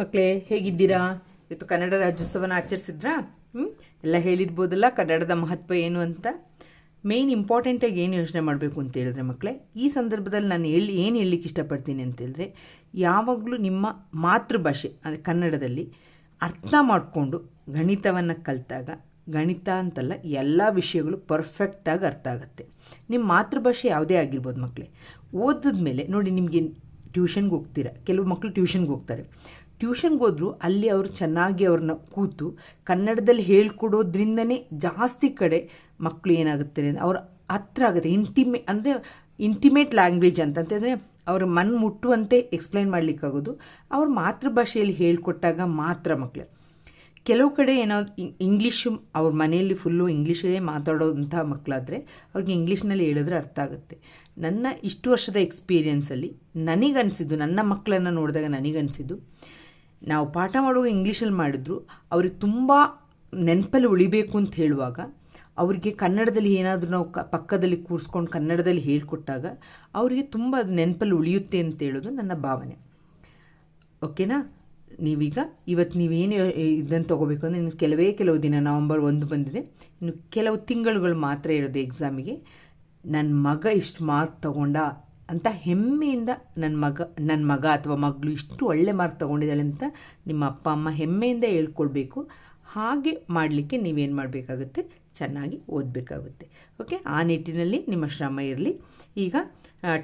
ಮಕ್ಕಳೇ ಹೇಗಿದ್ದೀರಾ? ಇವತ್ತು ಕನ್ನಡ ರಾಜ್ಯೋತ್ಸವನ ಆಚರಿಸಿದ್ರಾ? ಎಲ್ಲ ಹೇಳಿರ್ಬೋದಲ್ಲ ಕನ್ನಡದ ಮಹತ್ವ ಏನು ಅಂತ. ಮೇಯ್ನ್ ಇಂಪಾರ್ಟೆಂಟಾಗಿ ಏನು ಯೋಚನೆ ಮಾಡಬೇಕು ಅಂತ ಹೇಳಿದ್ರೆ ಮಕ್ಕಳೇ ಈ ಸಂದರ್ಭದಲ್ಲಿ ನಾನು ಹೇಳಿ, ಏನು ಹೇಳಲಿಕ್ಕೆ ಇಷ್ಟಪಡ್ತೀನಿ ಅಂತೇಳಿದ್ರೆ ಯಾವಾಗಲೂ ನಿಮ್ಮ ಮಾತೃಭಾಷೆ, ಅಂದರೆ ಕನ್ನಡದಲ್ಲಿ ಅರ್ಥ ಮಾಡಿಕೊಂಡು ಗಣಿತವನ್ನು ಕಲಿತಾಗ, ಗಣಿತ ಅಂತಲ್ಲ, ಎಲ್ಲ ವಿಷಯಗಳು ಪರ್ಫೆಕ್ಟಾಗಿ ಅರ್ಥ ಆಗುತ್ತೆ. ನಿಮ್ಮ ಮಾತೃಭಾಷೆ ಯಾವುದೇ ಆಗಿರ್ಬೋದು ಮಕ್ಕಳೇ ಓದಿದ ಮೇಲೆ ನೋಡಿ, ನಿಮಗೆ ಟ್ಯೂಷನ್ಗೆ ಹೋಗ್ತೀರಾ? ಕೆಲವು ಮಕ್ಕಳು ಟ್ಯೂಷನ್ಗೆ ಹೋಗ್ತಾರೆ. ಟ್ಯೂಷನ್ಗೆ ಹೋದ್ರು, ಅಲ್ಲಿ ಅವರು ಚೆನ್ನಾಗಿ ಅವ್ರನ್ನ ಕೂತು ಕನ್ನಡದಲ್ಲಿ ಹೇಳ್ಕೊಡೋದ್ರಿಂದನೇ ಜಾಸ್ತಿ ಕಡೆ ಮಕ್ಕಳು ಏನಾಗುತ್ತೆ ಅಂದರೆ ಅವ್ರ ಹತ್ರ ಆಗುತ್ತೆ. ಇಂಟಿಮೇ ಅಂದರೆ ಇಂಟಿಮೇಟ್ ಲ್ಯಾಂಗ್ವೇಜ್ ಅಂತಂತಂದರೆ ಅವ್ರ ಮನ್ ಮುಟ್ಟುವಂತೆ ಎಕ್ಸ್ಪ್ಲೈನ್ ಮಾಡಲಿಕ್ಕಾಗೋದು. ಅವ್ರ ಮಾತೃಭಾಷೆಯಲ್ಲಿ ಹೇಳ್ಕೊಟ್ಟಾಗ ಮಾತ್ರ ಮಕ್ಕಳು ಕೆಲವು ಕಡೆ ಏನೋ ಇಂಗ್ಲೀಷು ಅವ್ರ ಮನೆಯಲ್ಲಿ ಫುಲ್ಲು ಇಂಗ್ಲೀಷಲ್ಲೇ ಮಾತಾಡೋಂಥ ಮಕ್ಕಳಾದರೆ ಅವ್ರಿಗೆ ಇಂಗ್ಲೀಷ್ನಲ್ಲಿ ಹೇಳಿದ್ರೆ ಅರ್ಥ ಆಗುತ್ತೆ. ನನ್ನ ಇಷ್ಟು ವರ್ಷದ ಎಕ್ಸ್ಪೀರಿಯೆನ್ಸಲ್ಲಿ ನನಗನ್ಸಿದ್ದು, ನನ್ನ ಮಕ್ಕಳನ್ನು ನೋಡಿದಾಗ ನನಗನ್ಸಿದ್ದು ನಾವು ಪಾಠ ಮಾಡುವಾಗ ಇಂಗ್ಲೀಷಲ್ಲಿ ಮಾಡಿದ್ರು, ಅವ್ರಿಗೆ ತುಂಬ ನೆನಪಲ್ಲಿ ಉಳಿಬೇಕು ಅಂತ ಹೇಳುವಾಗ, ಅವರಿಗೆ ಕನ್ನಡದಲ್ಲಿ ಏನಾದರೂ ನಾವು ಕ, ಪಕ್ಕದಲ್ಲಿ ಕೂರಿಸ್ಕೊಂಡು ಕನ್ನಡದಲ್ಲಿ ಹೇಳಿಕೊಟ್ಟಾಗ ಅವರಿಗೆ ತುಂಬ ಅದು ನೆನಪಲ್ಲಿ ಉಳಿಯುತ್ತೆ ಅಂತ ಹೇಳೋದು ನನ್ನ ಭಾವನೆ. ಓಕೆನಾ? ನೀವೀಗ ಇವತ್ತು ನೀವೇನು ಇದನ್ನು ತೊಗೋಬೇಕು ಅಂದರೆ ಇನ್ನು ಕೆಲವೇ ಕೆಲವು ದಿನ, ನವಂಬರ್ ಒಂದು ಬಂದಿದೆ. ಇನ್ನು ಕೆಲವು ತಿಂಗಳುಗಳು ಮಾತ್ರ ಇರೋದು ಎಕ್ಸಾಮಿಗೆ ನನ್ನ ಮಗ ಇಷ್ಟು ಮಾರ್ಕ್ ತಗೊಂಡ ಅಂತ ಹೆಮ್ಮೆಯಿಂದ ನನ್ನ ಮಗ ನನ್ನ ಮಗ ಅಥವಾ ಮಗಳು ಇಷ್ಟು ಒಳ್ಳೆ ಮಾರ್ಕ್ ತೊಗೊಂಡಿದ್ದಾಳೆ ಅಂತ ನಿಮ್ಮ ಅಪ್ಪ, ಅಮ್ಮ ಹೆಮ್ಮೆಯಿಂದ ಹೇಳ್ಕೊಳ್ಬೇಕು. ಹಾಗೆ ಮಾಡಲಿಕ್ಕೆ ನೀವೇನು ಮಾಡಬೇಕಾಗುತ್ತೆ? ಚೆನ್ನಾಗಿ ಓದಬೇಕಾಗುತ್ತೆ. ಓಕೆ ಆ ನಿಟ್ಟಿನಲ್ಲಿ ನಿಮ್ಮ ಶ್ರಮ ಇರಲಿ. ಈಗ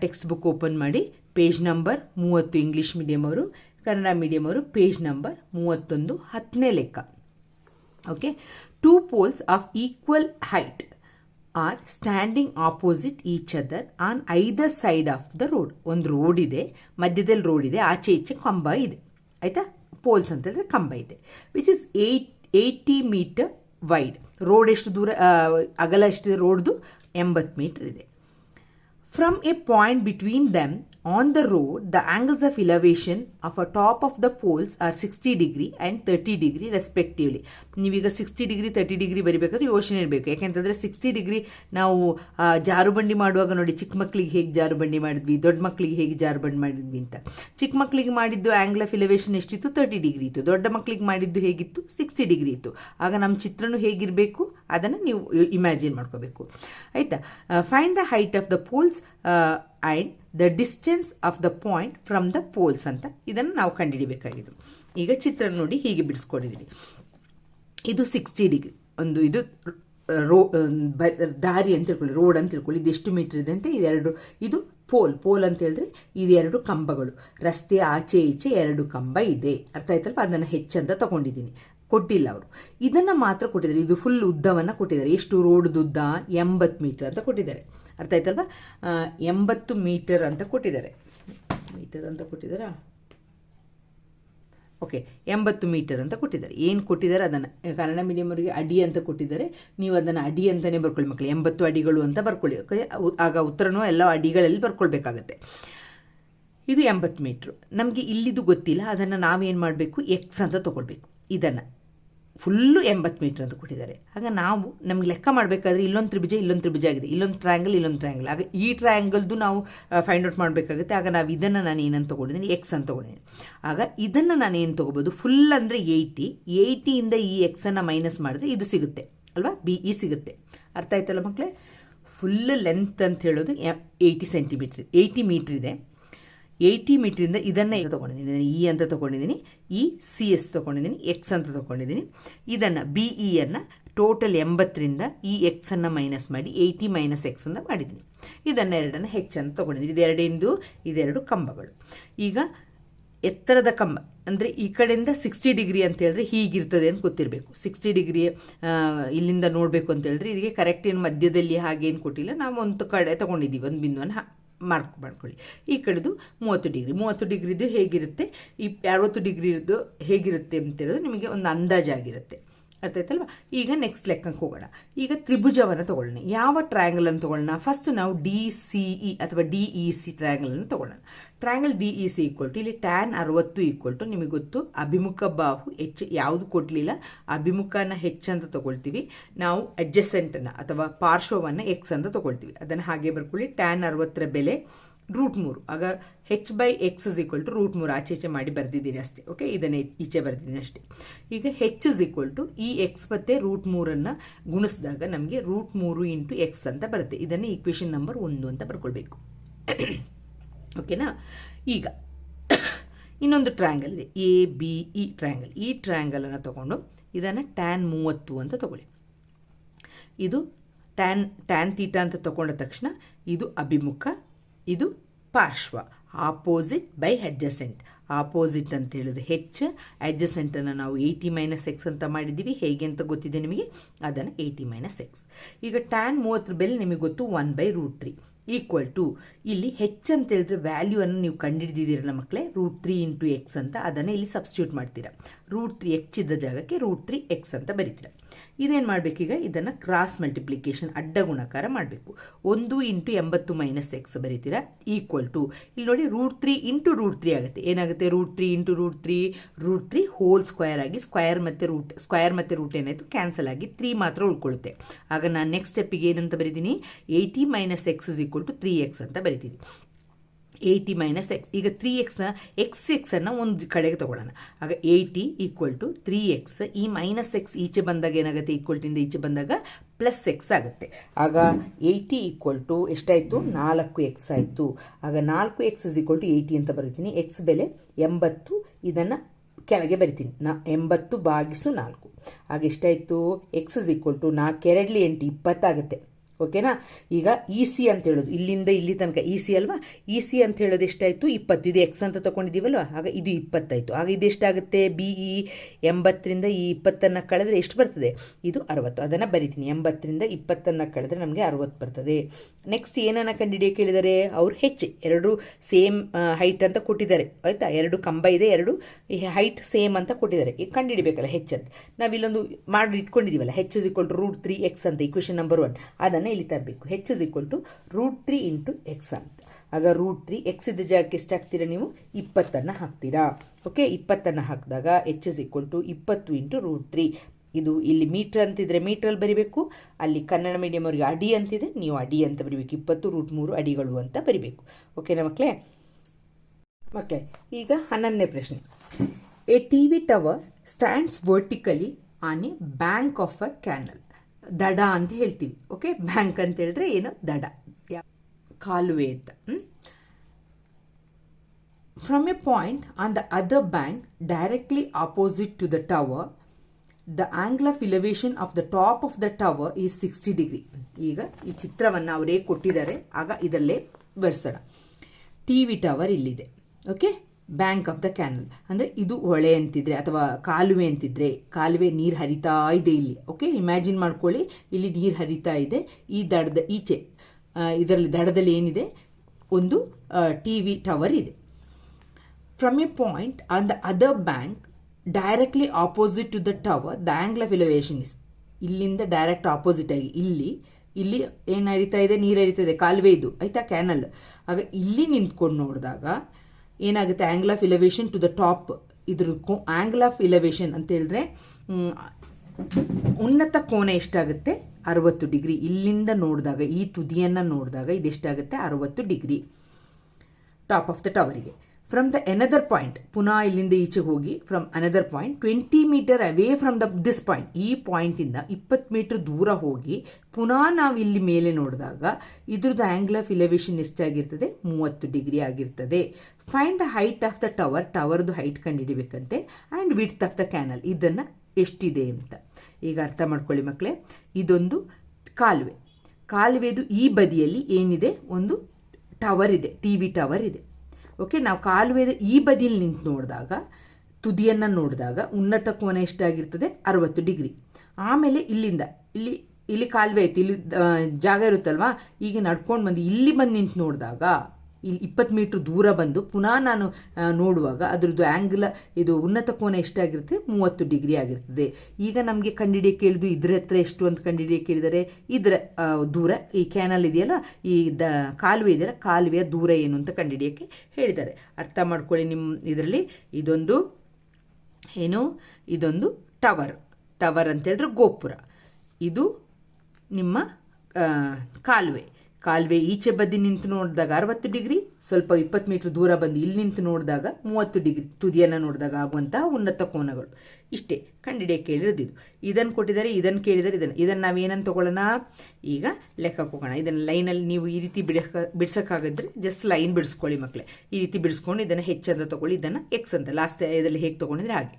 ಟೆಕ್ಸ್ಟ್ ಬುಕ್ ಓಪನ್ ಮಾಡಿ. ಪೇಜ್ ನಂಬರ್ ಮೂವತ್ತು ಇಂಗ್ಲೀಷ್ ಮೀಡಿಯಮ್ ಅವರು, ಕನ್ನಡ ಮೀಡಿಯಮ್ ಅವರು ಪೇಜ್ ನಂಬರ್ ಮೂವತ್ತೊಂದು ಹತ್ತನೇ ಲೆಕ್ಕ. Okay two poles of equal height are standing opposite each other on either side of the road ಒಂದು ರೋಡ್ ಇದೆ, ಮಧ್ಯದಲ್ಲಿ ರೋಡ್ ಇದೆ, ಆಚೆ ಈಚೆ ಕಂಬ ಇದೆ. ಆಯಿತಾ? ಪೋಲ್ಸ್ ಅಂತಂದರೆ ಕಂಬ ಇದೆ. Which is eight eighty metre wide road ಎಷ್ಟು ದೂರ ಅಗಲ ಎಷ್ಟು ರೋಡ್ದು ಎಂಬತ್ತು ಮೀಟರ್ ಇದೆ. From a point between them on the road the angles of elevation of a top of the poles are sixty degree and thirty degree respectively ನೀವೀಗ sixty degree thirty degree ಬರಿಬೇಕಾದ್ರೆ ಯೋಚನೆ ಇರಬೇಕು. ಯಾಕೆಂತಂದರೆ ಸಿಕ್ಸ್ಟಿ ಡಿಗ್ರಿ ನಾವು ಜಾರುಬಂಡಿ ಮಾಡುವಾಗ ನೋಡಿ ಚಿಕ್ಕ ಮಕ್ಕಳಿಗೆ ಹೇಗೆ ಜಾರುಬಂಡಿ ಮಾಡಿದ್ವಿ, ದೊಡ್ಡ ಮಕ್ಕಳಿಗೆ ಹೇಗೆ ಜಾರುಬಂಡಿ ಮಾಡಿದ್ವಿ ಅಂತ. ಚಿಕ್ಕ ಮಕ್ಕಳಿಗೆ ಮಾಡಿದ್ದು ಆಂಗಲ್ ಆಫ್ ಇಲವೇಷನ್ ಎಷ್ಟಿತ್ತು? ತರ್ಟಿ ಡಿಗ್ರಿ ಇತ್ತು. ದೊಡ್ಡ ಮಕ್ಕಳಿಗೆ ಮಾಡಿದ್ದು ಹೇಗಿತ್ತು? ಸಿಕ್ಸ್ಟಿ ಡಿಗ್ರಿ ಇತ್ತು. ಆಗ ನಮ್ಮ ಚಿತ್ರನೂ ಹೇಗಿರಬೇಕು? ಅದನ್ನು ನೀವು ಇಮ್ಯಾಜಿನ್ ಮಾಡ್ಕೋಬೇಕು. ಆಯಿತಾ? Find the height of the poles and the distance of the point from the poles ಅಂತ ಇದನ್ನು ನಾವು ಕಂಡುಹಿಡಿಬೇಕಾಗಿದ್ದು. ಈಗ ಚಿತ್ರ ನೋಡಿ ಹೀಗೆ ಬಿಡಿಸ್ಕೊಂಡಿದ್ದೀವಿ ಇದು ಸಿಕ್ಸ್ಟಿ ಡಿಗ್ರಿ ಒಂದು ಇದು ರೋ ದಾರಿ ಅಂತ ತಿಳ್ಕೊಳ್ಳಿ ರೋಡ್ ಅಂತ ತಿಳ್ಕೊಳ್ಳಿ. ಇದು ಎಷ್ಟು ಮೀಟರ್ ಇದೆ ಅಂತ? ಇದೆರಡು ಇದು ಪೋಲ್ ಪೋಲ್ ಅಂತ ಹೇಳಿದ್ರೆ ಇದೆರಡು ಕಂಬಗಳು. ರಸ್ತೆ ಆಚೆ ಈಚೆ ಎರಡು ಕಂಬ ಇದೆ. ಅರ್ಥ ಆಯ್ತಲ್ಪ ಅದನ್ನು ಹೆಚ್ಚಂತ ತಗೊಂಡಿದ್ದೀನಿ. ಕೊಟ್ಟಿಲ್ಲ ಅವರು. ಇದನ್ನು ಮಾತ್ರ ಕೊಟ್ಟಿದ್ದಾರೆ. ಇದು ಫುಲ್ ಉದ್ದವನ್ನು ಕೊಟ್ಟಿದ್ದಾರೆ. ಎಷ್ಟು ರೋಡ್ದು ಉದ್ದ? ಎಂಬತ್ತು ಮೀಟರ್ ಅಂತ ಕೊಟ್ಟಿದ್ದಾರೆ. ಅರ್ಥ ಆಯ್ತಲ್ವಾ? ಎಂಬತ್ತು ಮೀಟರ್ ಅಂತ ಕೊಟ್ಟಿದ್ದಾರೆ. ಮೀಟರ್ ಅಂತ ಕೊಟ್ಟಿದ್ದಾರಾ? ಓಕೆ, ಎಂಬತ್ತು ಮೀಟರ್ ಅಂತ ಕೊಟ್ಟಿದ್ದಾರೆ. ಏನು ಕೊಟ್ಟಿದ್ದಾರೆ? ಅದನ್ನು, ಕನ್ನಡ ಮೀಡಿಯಮವರಿಗೆ ಅಡಿ ಅಂತ ಕೊಟ್ಟಿದ್ದಾರೆ. ನೀವು ಅದನ್ನು ಅಡಿ ಅಂತಲೇ ಬರ್ಕೊಳ್ಳಿ ಮಕ್ಕಳು ಎಂಬತ್ತು ಅಡಿಗಳು ಅಂತ ಬರ್ಕೊಳ್ಳಿ. ಓಕೆ ಆಗ ಉತ್ತರನೂ ಎಲ್ಲ ಅಡಿಗಳಲ್ಲಿ ಬರ್ಕೊಳ್ಬೇಕಾಗತ್ತೆ. ಇದು ಎಂಬತ್ತು ಮೀಟ್ರು. ನಮಗೆ ಇಲ್ಲಿದು ಗೊತ್ತಿಲ್ಲ. ಅದನ್ನು ನಾವೇನು ಮಾಡಬೇಕು? ಎಕ್ಸ್ ಅಂತ ತೊಗೊಳ್ಬೇಕು. ಇದನ್ನು. ಫುಲ್ಲು ಎಂಬತ್ತು ಮೀಟ್ರ್ ಅಂತ ಕೊಟ್ಟಿದ್ದಾರೆ. ಆಗ ನಾವು ನಮ್ಗೆ ಲೆಕ್ಕ ಮಾಡಬೇಕಾದ್ರೆ ಇಲ್ಲೊಂದು ತ್ರಿಭುಜ ಇಲ್ಲೊಂದು ತ್ರಿಭುಜ ಆಗಿದೆ. ಇಲ್ಲೊಂದು ಟ್ರಯಾಂಗಲ್ ಇಲ್ಲೊಂದು ಟ್ರಯಾಂಗಲ್ ಆಗ ಈ ಟ್ರಯಾಂಗಲ್ದು ನಾವು ಫೈಂಡ್ ಔಟ್ ಮಾಡಬೇಕಾಗುತ್ತೆ. ಆಗ ನಾವು ಇದನ್ನು ನಾನು ಏನಂತ ತೊಗೊಂಡಿದ್ದೀನಿ ಎಕ್ಸ್ ಅಂತ ತೊಗೊಂಡಿದ್ದೀನಿ. ಆಗ ಇದನ್ನು ನಾನು ಏನು ತೊಗೋಬೋದು? ಫುಲ್ ಅಂದರೆ ಏಯ್ಟಿ ಏಯ್ಟಿಯಿಂದ ಈ ಎಕ್ಸನ್ನು ಮೈನಸ್ ಮಾಡಿದ್ರೆ ಇದು ಸಿಗುತ್ತೆ. ಅಲ್ವಾ? ಬಿ ಇ ಸಿಗುತ್ತೆ. ಅರ್ಥ ಆಯ್ತಲ್ಲ ಮಕ್ಕಳೇ ಫುಲ್ ಲೆಂತ್ ಅಂತ ಹೇಳೋದು ಏಯ್ಟಿ ಸೆಂಟಿಮೀಟ್ರ್ ಏಯ್ಟಿ ಮೀಟ್ರ್ ಇದೆ. ಏಯ್ಟಿ ಮೀಟ್ರಿಂದ ಇದನ್ನೇ ತೊಗೊಂಡಿದ್ದೀನಿ. ಇ ಅಂತ ತಗೊಂಡಿದ್ದೀನಿ. ಇ ಸಿ ಎಸ್ ತೊಗೊಂಡಿದ್ದೀನಿ. ಎಕ್ಸ್ ಅಂತ ತಗೊಂಡಿದ್ದೀನಿ. ಇದನ್ನು ಬಿ ಇಯನ್ನು ಟೋಟಲ್ ಎಂಬತ್ತರಿಂದ ಈ ಎಕ್ಸನ್ನು ಮೈನಸ್ ಮಾಡಿ ಏಯ್ಟಿ ಮೈನಸ್ ಎಕ್ಸ್ ಅಂತ ಮಾಡಿದ್ದೀನಿ. ಇದನ್ನೆರಡನ್ನು ಹೆಚ್ಚನ್ನು ತಗೊಂಡಿದ್ದೀನಿ. ಇದೆರಡಿಂದು ಇದೆರಡು ಕಂಬಗಳು. ಈಗ ಎತ್ತರದ ಕಂಬ, ಅಂದರೆ ಈ ಕಡೆಯಿಂದ ಸಿಕ್ಸ್ಟಿ ಡಿಗ್ರಿ ಅಂತ ಹೇಳಿದ್ರೆ ಹೀಗಿರ್ತದೆ ಅಂತ ಗೊತ್ತಿರಬೇಕು. ಸಿಕ್ಸ್ಟಿ ಡಿಗ್ರಿ ಇಲ್ಲಿಂದ ನೋಡಬೇಕು ಅಂತ ಹೇಳಿದ್ರೆ, ಇದಕ್ಕೆ ಕರೆಕ್ಟ್ ಏನು ಮಧ್ಯದಲ್ಲಿ ಹಾಗೇನು ಕೊಟ್ಟಿಲ್ಲ. ನಾವು ಒಂದು ಕಡೆ ತೊಗೊಂಡಿದ್ದೀವಿ, ಒಂದು ಬಿಂದುವನ್ನು ಮಾರ್ಕ್ ಮಾಡ್ಕೊಳ್ಳಿ. ಈ ಕಡೆದು ಮೂವತ್ತು ಡಿಗ್ರಿ ಮೂವತ್ತು ಡಿಗ್ರಿದು ಹೇಗಿರುತ್ತೆ? ಈ ಅರವತ್ತು ಡಿಗ್ರಿದು ಹೇಗಿರುತ್ತೆ ಅಂತ ಹೇಳಿದ್ರೆ ನಿಮಗೆ ಒಂದು ಅಂದಾಜಾಗಿರುತ್ತೆ. ಅರ್ಥ ಆಯ್ತಲ್ವ? ಈಗ ನೆಕ್ಸ್ಟ್ ಲೆಕ್ಕಕ್ಕೆ ಹೋಗೋಣ. ಈಗ ತ್ರಿಭುಜವನ್ನು ತಗೊಳ್ಳೋಣ ಯಾವ ಟ್ರಯಾಂಗಲನ್ನು ತಗೊಳ್ಳೋಣ ಫಸ್ಟ್ ನಾವು ಡಿ ಸಿ ಇ ಅಥವಾ ಡಿ ಇ ಸಿ ಟ್ರಯಾಂಗಲನ್ನು ತಗೊಳ್ಳೋಣ. Triangle D E C equal to ಇಲ್ಲಿ ಟ್ಯಾನ್ ಅರವತ್ತು ಈಕ್ವಲ್ ಟು ನಿಮಗೆ ಗೊತ್ತು ಅಭಿಮುಖ ಬಾಹು ಹೆಚ್ಚು ಯಾವುದು ಕೊಡಲಿಲ್ಲ. ಅಭಿಮುಖನ ಹೆಚ್ಚಂತ ತಗೊಳ್ತೀವಿ. ನಾವು ಅಡ್ಜಸೆಂಟನ್ನು ಅಥವಾ ಪಾರ್ಶ್ವವನ್ನು ಎಕ್ಸ್ ಅಂತ ತಗೊಳ್ತೀವಿ. ಅದನ್ನು ಹಾಗೆ ಬರ್ಕೊಳ್ಳಿ. ಟ್ಯಾನ್ ಅರವತ್ತರ ಬೆಲೆ. ರೂಟ್ ಮೂರು. ಆಗ H by x is equal to root ಮೂರು ಆಚೆ ಈಚೆ ಮಾಡಿ ಬರೆದಿದ್ದೀನಿ ಅಷ್ಟೇ ಓಕೆ ಇದನ್ನೇ ಈಚೆ ಬರೆದಿದ್ದೀನಿ ಅಷ್ಟೇ. ಈಗ ಹೆಚ್ ಇಸ್ ಈಕ್ವಲ್ ಟು ಈ ಎಕ್ಸ್ ಮತ್ತೆ ರೂಟ್ ಮೂರನ್ನು ಗುಣಿಸಿದಾಗ ನಮಗೆ ರೂಟ್ ಮೂರು ಇಂಟು ಎಕ್ಸ್ ಅಂತ ಬರುತ್ತೆ. ಇದನ್ನೇ ಈಕ್ವೇಷನ್ ನಂಬರ್ ಒಂದು ಅಂತ ಬರ್ಕೊಳ್ಬೇಕು. ಓಕೆನಾ ಈಗ ಇನ್ನೊಂದು ಟ್ರಯಾಂಗಲ್ ಇದೆ. ಎ ಬಿ ಇ ಟ್ರಯಾಂಗಲ್ ಈ ಟ್ರಯಾಂಗಲನ್ನು ತಗೊಂಡು ಇದನ್ನು ಟ್ಯಾನ್ ಮೂವತ್ತು ಅಂತ ತಗೊಳ್ಳಿ. ಇದು ಟ್ಯಾನ್ ಟ್ಯಾನ್ ತೀಟ ಅಂತ ತಗೊಂಡ ತಕ್ಷಣ ಇದು ಅಭಿಮುಖ ಇದು ಪಾರ್ಶ್ವ ಆಪೋಸಿಟ್ ಬೈ ಅಡ್ಜಸೆಂಟ್ ಆಪೋಸಿಟ್ ಅಂತ ಹೇಳಿದ್ರೆ ಹೆಚ್ಚು. ಅಡ್ಜಸೆಂಟನ್ನು ನಾವು ಏಯ್ಟಿ ಮೈನಸ್ ಎಕ್ಸ್ ಅಂತ ಮಾಡಿದ್ದೀವಿ. ಹೇಗೆ ಅಂತ ಗೊತ್ತಿದೆ ನಿಮಗೆ? ಅದನ್ನು ಏಯ್ಟಿ ಮೈನಸ್ ಎಕ್ಸ್ ಈಗ ಟ್ಯಾನ್ ಮೂವತ್ತರ ಬೆಲೆ ನಿಮಗೆ ಗೊತ್ತು one by root three equal to ಇಲ್ಲಿ ಹೆಚ್ಚು ಅಂತ ಹೇಳಿದ್ರೆ ವ್ಯಾಲ್ಯೂವನ್ನು ನೀವು ಕಂಡುಹಿಡಿದಿದ್ದೀರಲ್ಲ ಮಕ್ಕಳೇ? ರೂಟ್ ತ್ರೀ ಇಂಟು ಎಕ್ಸ್ ಅಂತ. ಅದನ್ನು ಇಲ್ಲಿ ಸಬ್ಸ್ಟ್ಯೂಟ್ ಮಾಡ್ತೀರಾ. ರೂಟ್ ತ್ರೀ ಹೆಚ್ಚಿದ್ದ ಇದ್ದ ಜಾಗಕ್ಕೆ ರೂಟ್ ತ್ರೀ ಎಕ್ಸ್ ಅಂತ ಬರೀತೀರಾ. ಇದೇನು ಮಾಡಬೇಕೀಗ? ಇದನ್ನು ಕ್ರಾಸ್ ಮಲ್ಟಿಪ್ಲಿಕೇಶನ್ ಅಡ್ಡ ಗುಣಕಾರ ಮಾಡಬೇಕು. ಒಂದು ಇಂಟು ಎಂಬತ್ತು ಮೈನಸ್ ಎಕ್ಸ್ ಬರೀತೀರಾ? ಈಕ್ವಲ್ ಟು ಇಲ್ಲಿ ನೋಡಿ root three into root three ಆಗುತ್ತೆ. ಏನಾಗುತ್ತೆ? Root three into root three root three whole square ಆಗಿ ಸ್ಕ್ವೇರ್ ಮತ್ತು ರೂಟ್ ಸ್ಕ್ವೇರ್ ಮತ್ತು ರೂಟ್ ಏನಾಯಿತು? ಕ್ಯಾನ್ಸಲ್ ಆಗಿ ತ್ರೀ ಮಾತ್ರ ಉಳ್ಕೊಳ್ಳುತ್ತೆ. ಆಗ ನಾನು ನೆಕ್ಸ್ಟ್ ಸ್ಟೆಪ್ಪಿಗೆ ಏನಂತ ಬರೀತೀನಿ? Eighty minus x is equal to three x ಅಂತ ಬರಿತೀನಿ. ಏಯ್ಟಿ ಮೈನಸ್ ಎಕ್ಸ್ ಈಗ ತ್ರೀ ಎಕ್ಸ್ ಎಕ್ಸ್ ಎಕ್ಸನ್ನು ಒಂದು ಕಡೆಗೆ ತಗೊಳ್ಳೋಣ. ಆಗ eighty equal to three x ಈ ಮೈನಸ್ ಎಕ್ಸ್ ಈಚೆ ಬಂದಾಗ ಏನಾಗುತ್ತೆ? ಈಕ್ವಲ್ ಟಿಂದ ಈಚೆ ಬಂದಾಗ ಪ್ಲಸ್ ಎಕ್ಸ್ ಆಗುತ್ತೆ. ಆಗ ಏಯ್ಟಿ ಈಕ್ವಲ್ ಟು ಎಷ್ಟಾಯಿತು? ನಾಲ್ಕು ಎಕ್ಸ್ ಆಯಿತು. ಆಗ ನಾಲ್ಕು x is equal to eighty ಅಂತ ಬರೀತೀನಿ. ಎಕ್ಸ್ ಬೆಲೆ ಎಂಬತ್ತು. ಇದನ್ನು ಕೆಳಗೆ ಬರಿತೀನಿ. ನಾ ಎಂಬತ್ತು ಬಾಗಿಸು ನಾಲ್ಕು. ಆಗ ಎಷ್ಟಾಯಿತು? ಎಕ್ಸ್ ಇಸ್ ಈಕ್ವಲ್ ಟು ನಾಲ್ಕು ಎರಡ್ಲಿ ಎಂಟು ಇಪ್ಪತ್ತಾಗುತ್ತೆ ಓಕೆನಾ? ಈಗ ಇ ಸಿ ಅಂತ ಹೇಳೋದು. ಇಲ್ಲಿಂದ ಇಲ್ಲಿ ತನಕ ಇ ಸಿ ಅಲ್ವಾ? ಇ ಸಿ ಅಂತ ಹೇಳೋದು ಎಷ್ಟಾಯಿತು? ಇಪ್ಪತ್ತು. ಇದು ಎಕ್ಸ್ ಅಂತ ತೊಗೊಂಡಿದ್ದೀವಲ್ವ? ಆಗ ಇದು ಇಪ್ಪತ್ತಾಯಿತು. ಆಗ ಇದು ಎಷ್ಟಾಗುತ್ತೆ? ಬಿ ಇ ಎಂಬತ್ತರಿಂದ ಈ ಇಪ್ಪತ್ತನ್ನು ಕಳೆದ್ರೆ ಎಷ್ಟು ಬರ್ತದೆ? ಇದು ಅರವತ್ತು. ಅದನ್ನು ಬರಿತೀನಿ. ಎಂಬತ್ತರಿಂದ ಇಪ್ಪತ್ತನ್ನು ಕಳೆದ್ರೆ ನಮಗೆ ಅರವತ್ತು ಬರ್ತದೆ. ನೆಕ್ಸ್ಟ್ ಏನನ್ನು ಕಂಡುಹಿಡಿಯೋಕೆ ಕೇಳಿದರೆ? ಅವ್ರು ಹೆಚ್ಚು ಎರಡು ಸೇಮ್ ಹೈಟ್ ಅಂತ ಕೊಟ್ಟಿದ್ದಾರೆ. ಆಯಿತಾ? ಎರಡು ಕಂಬ ಇದೆ. ಎರಡು ಹೈಟ್ ಸೇಮ್ ಅಂತ ಕೊಟ್ಟಿದ್ದಾರೆ. ಈಗ ಕಂಡುಹಿಡಿಬೇಕಲ್ಲ ಹೆಚ್ಚಂತ ನಾವಿಲ್ಲೊಂದು ಮಾಡಿ ಇಟ್ಕೊಂಡಿದ್ದೀವಲ್ಲ H is equal to root three x ಅಂತ ಇಕ್ವೇಷನ್ ನಂಬರ್ ಒನ್ ಅದನ್ನು ಇಲ್ಲಿ ತರಬೇಕು. H is equal to root three into x ಅಂತ. ಆಗ ರೂಟ್ ತ್ರೀ ಎಕ್ಸ್ ಇದ್ದ ಜಾಗಕ್ಕೆ ಎಷ್ಟು ಹಾಕ್ತೀರಾ ನೀವು? ಇಪ್ಪತ್ತನ್ನು ಹಾಕ್ತೀರಾ. ಓಕೆ ಇಪ್ಪತ್ತನ್ನು ಹಾಕಿದಾಗ ಎಚ್ ಇಸ್ ಈಕ್ವಲ್ ಟು ಇಪ್ಪತ್ತು ಇಂಟು ರೂಟ್ ತ್ರೀ ಇದು ಇಲ್ಲಿ ಮೀಟ್ರ್ ಅಂತಿದ್ರೆ ಮೀಟ್ರಲ್ಲಿ ಬರಿಬೇಕು. ಅಲ್ಲಿ ಕನ್ನಡ ಮೀಡಿಯಮ್ ಅವರಿಗೆ ಅಡಿ ಅಂತಿದೆ. ನೀವು ಅಡಿ ಅಂತ ಬರಿಬೇಕು. ಇಪ್ಪತ್ತು ರೂಟ್ ಮೂರು ಅಡಿಗಳು ಅಂತ ಬರಿಬೇಕು. ಓಕೆನಾ ಮಕ್ಕಳೇ ಮಕ್ಕಳೇ ಈಗ ಹನ್ನೊಂದನೇ ಪ್ರಶ್ನೆ. A T V tower stands vertically on a bank of a canal ದಡ ಅಂತ ಹೇಳ್ತೀವಿ ಓಕೆ ಬ್ಯಾಂಕ್ ಅಂತ ಹೇಳಿದ್ರೆ ಏನು? ದಡ. ಕಾಲುವೆ ಅಂತ from a point on the other bank directly opposite to the tower the angle of elevation of the top of the tower is sixty degree ಈಗ ಈ ಚಿತ್ರವನ್ನು ಅವರೇ ಕೊಟ್ಟಿದ್ದಾರೆ, ಆಗ ಇದರಲ್ಲೇ ಬರ್ಸೋಣ. ಟಿ ವಿ ಟವರ್ ಇಲ್ಲಿದೆ okay bank of the canal ಅಂದರೆ ಇದು ಹೊಳೆ ಅಂತಿದ್ರೆ ಅಥವಾ ಕಾಲುವೆ ಅಂತಿದ್ರೆ ಕಾಲುವೆ ನೀರು ಹರಿತಾ ಇದೆ ಇಲ್ಲಿ. ಓಕೆ ಇಮ್ಯಾಜಿನ್ ಮಾಡ್ಕೊಳ್ಳಿ. ಇಲ್ಲಿ ನೀರು ಹರಿತಾ ಇದೆ. ಈ ದಡದ ಈಚೆ ಇದರಲ್ಲಿ ದಡದಲ್ಲಿ ಏನಿದೆ? ಒಂದು ಟಿ ವಿ ಟವರ್ ಇದೆ. From a point on the other bank directly opposite to the tower the angle of elevation is ಇಲ್ಲಿಂದ ಡೈರೆಕ್ಟ್ ಆಪೋಸಿಟ್ ಆಗಿ. ಇಲ್ಲಿ ಇಲ್ಲಿ ಏನು ಹರಿತಾ ಇದೆ? ನೀರು ಹರಿತಾ ಇದೆ. ಕಾಲುವೆ ಇದು. ಆಯಿತಾ? ಕ್ಯಾನಲ್ ಆಗ ಇಲ್ಲಿ ನಿಂತ್ಕೊಂಡು ನೋಡಿದಾಗ ಏನಾಗುತ್ತೆ? Angle of elevation to the top ಇದ್ರಕ್ಕೂ angle of elevation ಅಂತ ಹೇಳಿದ್ರೆ ಉನ್ನತ ಕೋನ ಎಷ್ಟಾಗುತ್ತೆ? ಅರವತ್ತು ಡಿಗ್ರಿ. ಇಲ್ಲಿಂದ ನೋಡಿದಾಗ, ಈ ತುದಿಯನ್ನು ನೋಡಿದಾಗ ಇದೆಷ್ಟಾಗುತ್ತೆ? ಅರವತ್ತು ಡಿಗ್ರಿ. ಟಾಪ್ ಆಫ್ ದ ಟವರಿಗೆ ಫ್ರಮ್ ದ ಎನದರ್ ಪಾಯಿಂಟ್ ಪುನಃ ಇಲ್ಲಿಂದ ಈಚೆ ಹೋಗಿ from another point twenty metre away from the this point ಈ ಪಾಯಿಂಟಿಂದ ಇಪ್ಪತ್ತು ಮೀಟರ್ ದೂರ ಹೋಗಿ ಪುನಃ ನಾವು ಇಲ್ಲಿ ಮೇಲೆ ನೋಡಿದಾಗ ಇದ್ರದ್ದು ಆಂಗಲ್ ಆಫ್ ಇಲೆವೇಷನ್ ಎಷ್ಟಾಗಿರ್ತದೆ? ಮೂವತ್ತು ಡಿಗ್ರಿ ಆಗಿರ್ತದೆ. Find the height of the tower ಟವರ್ದು height ಕಂಡುಹಿಡಿಬೇಕಂತೆ and width of the canal ಇದನ್ನು ಎಷ್ಟಿದೆ ಅಂತ. ಈಗ ಅರ್ಥ ಮಾಡ್ಕೊಳ್ಳಿ ಮಕ್ಕಳೇ ಇದೊಂದು ಕಾಲುವೆ. ಕಾಲುವೆದು ಈ ಬದಿಯಲ್ಲಿ ಏನಿದೆ? ಒಂದು ಟವರ್ ಇದೆ ಟಿ ವಿ ಟವರ್ ಇದೆ. ಓಕೆ ನಾವು ಕಾಲುವೆದ ಈ ಬದಿಯಲ್ಲಿ ನಿಂತು ನೋಡಿದಾಗ, ತುದಿಯನ್ನು ನೋಡಿದಾಗ ಉನ್ನತ ಕೋನ ಎಷ್ಟಾಗಿರ್ತದೆ? ಅರವತ್ತು ಡಿಗ್ರಿ. ಆಮೇಲೆ ಇಲ್ಲಿಂದ, ಇಲ್ಲಿ ಇಲ್ಲಿ ಕಾಲುವೆ ಐತಿ, ಇಲ್ಲಿ ಜಾಗ ಇರುತ್ತಲ್ವಾ? ಈಗ ನಡ್ಕೊಂಡು ಬಂದು ಇಲ್ಲಿ ಬಂದು ನಿಂತು ನೋಡಿದಾಗ ಇಲ್ಲಿ ಇಪ್ಪತ್ತು ಮೀಟ್ರ್ ದೂರ ಬಂದು, ಪುನಃ ನಾನು ನೋಡುವಾಗ ಅದರದ್ದು ಆ್ಯಂಗಲ್ ಇದು ಉನ್ನತ ಕೋನ ಎಷ್ಟಾಗಿರುತ್ತೆ? ಮೂವತ್ತು ಡಿಗ್ರಿ ಆಗಿರ್ತದೆ. ಈಗ ನಮಗೆ ಕಂಡಿಡಿಯ ಕೇಳಿದ್ರು ಇದ್ರ ಹತ್ರ ಎಷ್ಟು ಅಂತ ಕಂಡಿಡಿಯ ಕೇಳಿದರೆ, ಇದರ ದೂರ, ಈ ಕ್ಯಾನಲ್ ಇದೆಯಲ್ಲ, ಈ ದ, ಕಾಲುವೆ ಇದೆಯಲ್ಲ, ಕಾಲುವೆಯ ದೂರ ಏನು ಅಂತ ಕಂಡಿಡಿಯೋಕ್ಕೆ ಹೇಳಿದ್ದಾರೆ. ಅರ್ಥ ಮಾಡ್ಕೊಳ್ಳಿ ನಿಮ್ಮ ಇದರಲ್ಲಿ. ಇದೊಂದು, ಏನು? ಇದೊಂದು ಟವರ್ ಟವರ್ ಅಂತ ಹೇಳಿದ್ರೆ ಗೋಪುರ. ಇದು ನಿಮ್ಮ ಕಾಲುವೆ. ಕಾಲುವೆ ಈಚೆ ಬದಿ ನಿಂತು ನೋಡಿದಾಗ ಅರವತ್ತು ಡಿಗ್ರಿ ಸ್ವಲ್ಪ ಇಪ್ಪತ್ತು ಮೀಟರ್ ದೂರ ಬಂದು ಇಲ್ಲಿ ನಿಂತು ನೋಡಿದಾಗ ಮೂವತ್ತು ಡಿಗ್ರಿ ತುದಿಯನ್ನು ನೋಡಿದಾಗ ಆಗುವಂತಹ ಉನ್ನತ ಕೋನಗಳು. ಇಷ್ಟೇ ಕಂಡಿಡಿಯ ಕೇಳಿರೋದು ಇದು. ಇದನ್ನು ಕೊಟ್ಟಿದ್ದಾರೆ ಇದನ್ನು ಕೇಳಿದರೆ ಇದನ್ನು. ಇದನ್ನು ನಾವೇನನ್ನು ತಗೊಳ್ಳೋಣ? ಈಗ ಲೆಕ್ಕಕ್ಕೆ ಹೋಗೋಣ ಇದನ್ನು ಲೈನಲ್ಲಿ ನೀವು ಈ ರೀತಿ ಬಿಡಕ, ಬಿಡ್ಸೋಕ್ಕಾಗಿದ್ರೆ ಜಸ್ಟ್ ಲೈನ್ ಬಿಡಿಸ್ಕೊಳ್ಳಿ ಮಕ್ಕಳೇ ಈ ರೀತಿ ಬಿಡಿಸ್ಕೊಂಡು ಇದನ್ನು ಹೆಚ್ಚಂತ ತಗೊಳ್ಳಿ. ಇದನ್ನು ಎಕ್ಸ್ ಅಂತ. ಲಾಸ್ಟ್ ಇದರಲ್ಲಿ ಹೇಗೆ ತೊಗೊಂಡಿದ್ರೆ ಹಾಗೆ.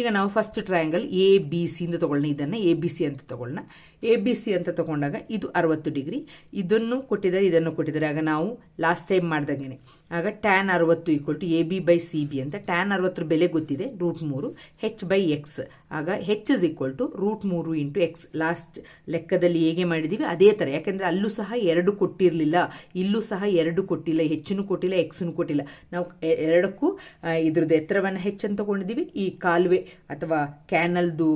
ಈಗ ನಾವು ಫಸ್ಟ್ ಟ್ರಯಾಂಗಲ್ ಎ ಬಿ ಸಿಯಿಂದ ತೊಗೊಳ್ಳೋಣ ಇದನ್ನು ಎ ಬಿ ಸಿ ಅಂತ ತೊಗೊಳ್ಳೋಣ ಎ ಬಿ ಸಿ ಅಂತ ತೊಗೊಂಡಾಗ ಇದು ಅರವತ್ತು ಡಿಗ್ರಿ. ಇದನ್ನು ಕೊಟ್ಟಿದ್ದಾರೆ ಇದನ್ನು ಕೊಟ್ಟಿದ್ದಾರೆ. ಆಗ ನಾವು ಲಾಸ್ಟ್ ಟೈಮ್ ಮಾಡ್ದಂಗೆ ಆಗ ಟ್ಯಾನ್ ಅರವತ್ತು equal to A B by C B ಅಂತ. ಟ್ಯಾನ್ ಅರವತ್ತರ ಬೆಲೆ ಗೊತ್ತಿದೆ ರೂಟ್ ಮೂರು. ಹೆಚ್ ಬೈ ಎಕ್ಸ್ ಆಗ H is equal to root ಮೂರು ಇಂಟು ಎಕ್ಸ್ ಲಾಸ್ಟ್ ಲೆಕ್ಕದಲ್ಲಿ ಹೇಗೆ ಮಾಡಿದ್ದೀವಿ ಅದೇ ಥರ ಯಾಕೆಂದರೆ ಅಲ್ಲೂ ಸಹ ಎರಡು ಕೊಟ್ಟಿರಲಿಲ್ಲ. ಇಲ್ಲೂ ಸಹ ಎರಡು ಕೊಟ್ಟಿಲ್ಲ. ಹೆಚ್ಚನ್ನು ಕೊಟ್ಟಿಲ್ಲ ಎಕ್ಸನ್ನು ಕೊಟ್ಟಿಲ್ಲ. ನಾವು ಎರಡಕ್ಕೂ ಇದ್ರದ್ದು ಎತ್ತರವನ್ನು ಹೆಚ್ಚನ್ನು ತೊಗೊಂಡಿದ್ದೀವಿ ಈ ಕಾಲುವೆ ಅಥವಾ ಕ್ಯಾನಲ್ದು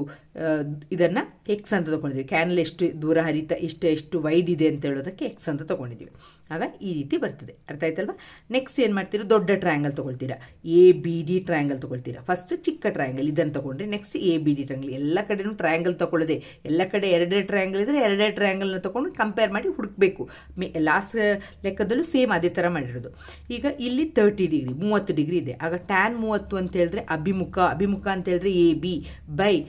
ಇದನ್ನು ಎಕ್ಸ್ ಅಂತ ತೊಗೊಂಡಿದ್ದೀವಿ ಕ್ಯಾನಲ್ ಎಷ್ಟು ದೂರ ಹರಿತ, ಇಷ್ಟು ಎಷ್ಟು ವೈಡ್ ಇದೆ ಅಂತ ಹೇಳೋದಕ್ಕೆ ಎಕ್ಸ್ ಅಂತ ತೊಗೊಂಡಿದ್ದೀವಿ ಆಗ ಈ ರೀತಿ ಬರ್ತದೆ. ಅರ್ಥ ಆಯ್ತಲ್ವಾ? ನೆಕ್ಸ್ಟ್ ಏನು ಮಾಡ್ತೀರಾ? ದೊಡ್ಡ ಟ್ರಯಾಂಗಲ್ ತೊಗೊಳ್ತೀರಾ. ಎ ಬಿ ಡಿ ಟ್ರಯಾಂಗಲ್ ತೊಗೊಳ್ತೀರಾ. ಫಸ್ಟ್ ಚಿಕ್ಕ ಟ್ರಯಾಂಗಲ್ ಇದನ್ನು ತೊಗೊಂಡ್ರೆ next A B D triangle ಎಲ್ಲ ಕಡೆನೂ ಟ್ರಯಾಂಗಲ್ ತೊಗೊಳ್ಳೋದೆ. ಎಲ್ಲ ಕಡೆ ಎರಡೇ ಟ್ರಯಾಂಗಲ್ ಇದ್ದರೆ ಎರಡೇ ಟ್ರಯಾಂಗಲ್ನ ತೊಗೊಂಡು ಕಂಪೇರ್ ಮಾಡಿ ಹುಡುಕಬೇಕು. ಮೇ ಲಾಸ್ಟ್ ಲೆಕ್ಕದಲ್ಲೂ ಸೇಮ್ ಅದೇ ಥರ ಮಾಡಿರೋದು. ಈಗ ಇಲ್ಲಿ ತರ್ಟಿ ಡಿಗ್ರಿ ಮೂವತ್ತು ಡಿಗ್ರಿ ಇದೆ. ಆಗ ಟ್ಯಾನ್ ಮೂವತ್ತು ಅಂತ ಹೇಳಿದ್ರೆ ಅಭಿಮುಖ. ಅಭಿಮುಖ ಅಂತ ಹೇಳಿದ್ರೆ ಎ ಬಿ ಬೈ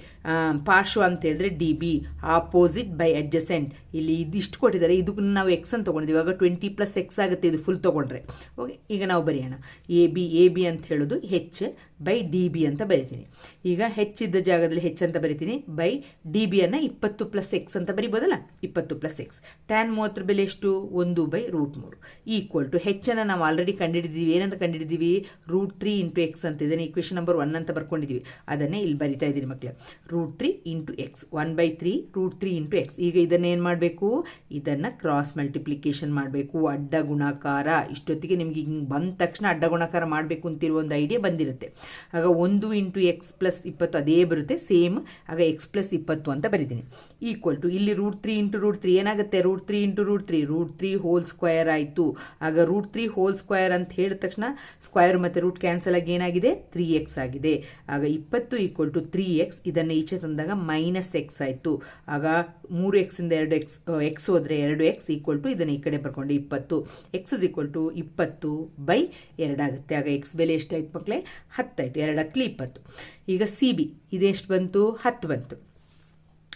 ಪಾರ್ಶ್ವ ಅಂತ ಹೇಳಿದ್ರೆ D B opposite by adjacent ಇಲ್ಲಿ ಇದಿಷ್ಟು ಕೊಟ್ಟಿದ್ದಾರೆ. ಇದಕ್ಕೂ ನಾವು ಎಕ್ಸ್ ಅಂತ ತೊಗೊಂಡಿದ್ದೀವಿ. ಇವಾಗ ಟ್ವೆಂಟಿ ಪ್ಲಸ್ ಎಕ್ಸ್ ಆಗುತ್ತೆ. ಇದು ಫುಲ್ ತೊಗೊಂಡ್ರೆ. ಓಕೆ ಈಗ ನಾವು ಬರೆಯೋಣ. ಎ ಬಿ ಎ ಬಿ ಅಂತ ಹೇಳೋದು ಹೆಚ್ ಬೈ ಡಿ ಬಿ ಅಂತ ಬರಿತೀನಿ. ಈಗ ಹೆಚ್ಚಿದ್ದ ಜಾಗದಲ್ಲಿ ಹೆಚ್ ಅಂತ ಬರಿತೀನಿ. ಬೈ ಡಿ ಬಿಯನ್ನು ಇಪ್ಪತ್ತು ಪ್ಲಸ್ ಎಕ್ಸ್ ಅಂತ ಬರಿಬೋದಲ್ಲ? ಇಪ್ಪತ್ತು ಪ್ಲಸ್ ಎಕ್ಸ್ ಟ್ಯಾನ್ ಮೂವತ್ತರ ಬೆಲೆ ಎಷ್ಟು? ಒಂದು ಬೈ ರೂಟ್ ಮೂರು. ಈಕ್ವಲ್ ಟು ಹೆಚ್ಚನ್ನು ನಾವು ಆಲ್ರೆಡಿ ಕಂಡುಹಿಡಿದೀವಿ ಏನಂತ ಕಂಡುಹಿಡಿದೀವಿ ರೂಟ್ ತ್ರೀ ಇಂಟು ಎಕ್ಸ್ ಅಂತ ಇದನ್ನು ಈಕ್ವೇಷನ್ ನಂಬರ್ ಒನ್ ಅಂತ ಬರ್ಕೊಂಡಿದ್ದೀವಿ. ಅದನ್ನೇ ಇಲ್ಲಿ ಬರಿತಾ ಇದ್ದೀನಿ ಮಕ್ಕಳು root three into x one by three root three into x ಈಗ ಇದನ್ನು ಏನು ಮಾಡಬೇಕು? ಇದನ್ನು ಕ್ರಾಸ್ ಮಲ್ಟಿಪ್ಲಿಕೇಶನ್ ಮಾಡಬೇಕು. ಅಡ್ಡ ಗುಣಾಕಾರ. ಇಷ್ಟೊತ್ತಿಗೆ ನಿಮಗೆ ಹಿಂಗೆ ಬಂದ ತಕ್ಷಣ ಅಡ್ಡ ಗುಣಾಕಾರ ಮಾಡಬೇಕು ಅಂತಿರುವ ಒಂದು ಐಡಿಯಾ ಬಂದಿರುತ್ತೆ. ಆಗ ಒಂದು ಇಂಟು ಎಕ್ಸ್ ಪ್ಲಸ್ ಇಪ್ಪತ್ತು ಅದೇ ಬರುತ್ತೆ, ಸೇಮ್. ಆಗ ಎಕ್ಸ್ ಪ್ಲಸ್ ಇಪ್ಪತ್ತು ಅಂತ ಬರಿತೀನಿ. ಈಕ್ವಲ್ ಟು ಇಲ್ಲಿ root three into root three ಏನಾಗುತ್ತೆ? Root three into root three. Root three whole square ಆಯಿತು. ಆಗ ರೂಟ್ ತ್ರೀ ಹೋಲ್ ಸ್ಕ್ವಯರ್ ಅಂತ ಹೇಳಿದ ತಕ್ಷಣ ಸ್ಕ್ವಯರ್ ಮತ್ತು ರೂಟ್ ಕ್ಯಾನ್ಸಲ್ ಆಗಿ ಏನಾಗಿದೆ? ತ್ರೀ ಎಕ್ಸ್ ಆಗಿದೆ. ಆಗ ಇಪ್ಪತ್ತು ಈಕ್ವಲ್ ಟು ತ್ರೀ ಎಕ್ಸ್, ಇದನ್ನು ಈಚೆ ತಂದಾಗ ಮೈನಸ್ ಎಕ್ಸ್ ಆಯಿತು. ಆಗ ಮೂರು ಎಕ್ಸಿಂದ ಎರಡು ಎಕ್ಸ್ ಎಕ್ಸ್ ಹೋದರೆ ಎರಡು ಎಕ್ಸ್ ಈಕ್ವಲ್ ಟು ಇದನ್ನು ಈ ಕಡೆ ಬರ್ಕೊಂಡು ಇಪ್ಪತ್ತು. ಎಕ್ಸ್ ಇಸ್ ಈಕ್ವಲ್ ಟು ಇಪ್ಪತ್ತು ಬೈ ಎರಡಾಗುತ್ತೆ ಆಗ ಎಕ್ಸ್ ಬೆಲೆ ಎಷ್ಟಾಯ್ತು ಮಕ್ಕಳೇ ಹತ್ತಾಯಿತು ಎರಡು ಹತ್ತಲಿ ಇಪ್ಪತ್ತು. ಈಗ ಸಿ ಬಿ ಇದೆಷ್ಟು ಬಂತು? ಹತ್ತು ಬಂತು.